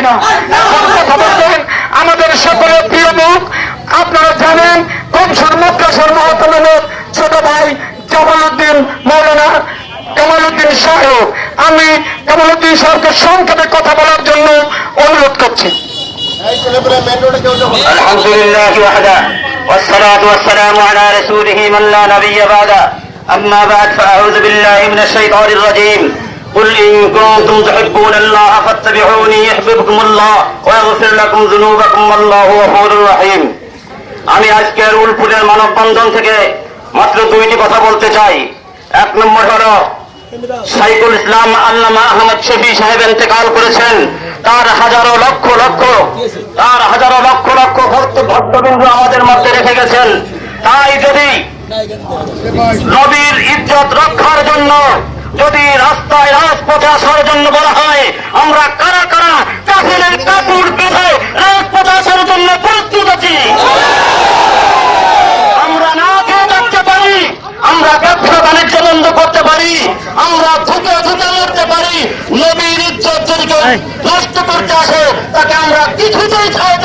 কিনা এখন কথা বলবেন আমাদের সকলের প্রিয় মুখ আপনারা জানেন কমসর মুক্তাসর মহাতমের ছোট ভাই জামালউদ্দিন মৌলানা কামালউদ্দিন সাহেব আমি কামালউদ্দিন সাহেবকে সংক্ষেপে কথা বলার জন্য অনুরোধ করছি الحمد لله وحده والصلاة والسلام على رسوله من لا نبي بعده أما بعد فأعوذ بالله من الشيطان الرجيم قل إن كنتم تحبون الله فاتبعوني يحببكم الله ويغفر لكم ذنوبكم والله غفور رحيم আমি আজকের উলপুরের মানববন্ধন থেকে মাত্র দুইটি কথা বলতে চাই এক নম্বর হলো সাইকুল ইসলাম আল্লামা আহমদ শফি সাহেব ইন্তেকাল করেছেন তার হাজারো লক্ষ লক্ষ তার হাজারো লক্ষ লক্ষ ভক্ত ভক্তবিন্দু আমাদের মধ্যে রেখে গেছেন তাই যদি নবীর ইজ্জত রক্ষার জন্য যদি রাস্তায় রাজপথে আসার জন্য বলা হয় আমরা কারা কারা কাফেলের কাপড় বেঁধে রাজপথে আসার জন্য প্রস্তুত আছি? আমরা না খেয়ে থাকতে পারি আমরা ব্যবসা বাণিজ্য বন্ধ করতে পারি আমরা ধুকে ধুকে মরতে পারি নবীর ইজ্জত যদি নষ্ট করতে আসে তাকে আমরা কিছুতেই ছাড়তে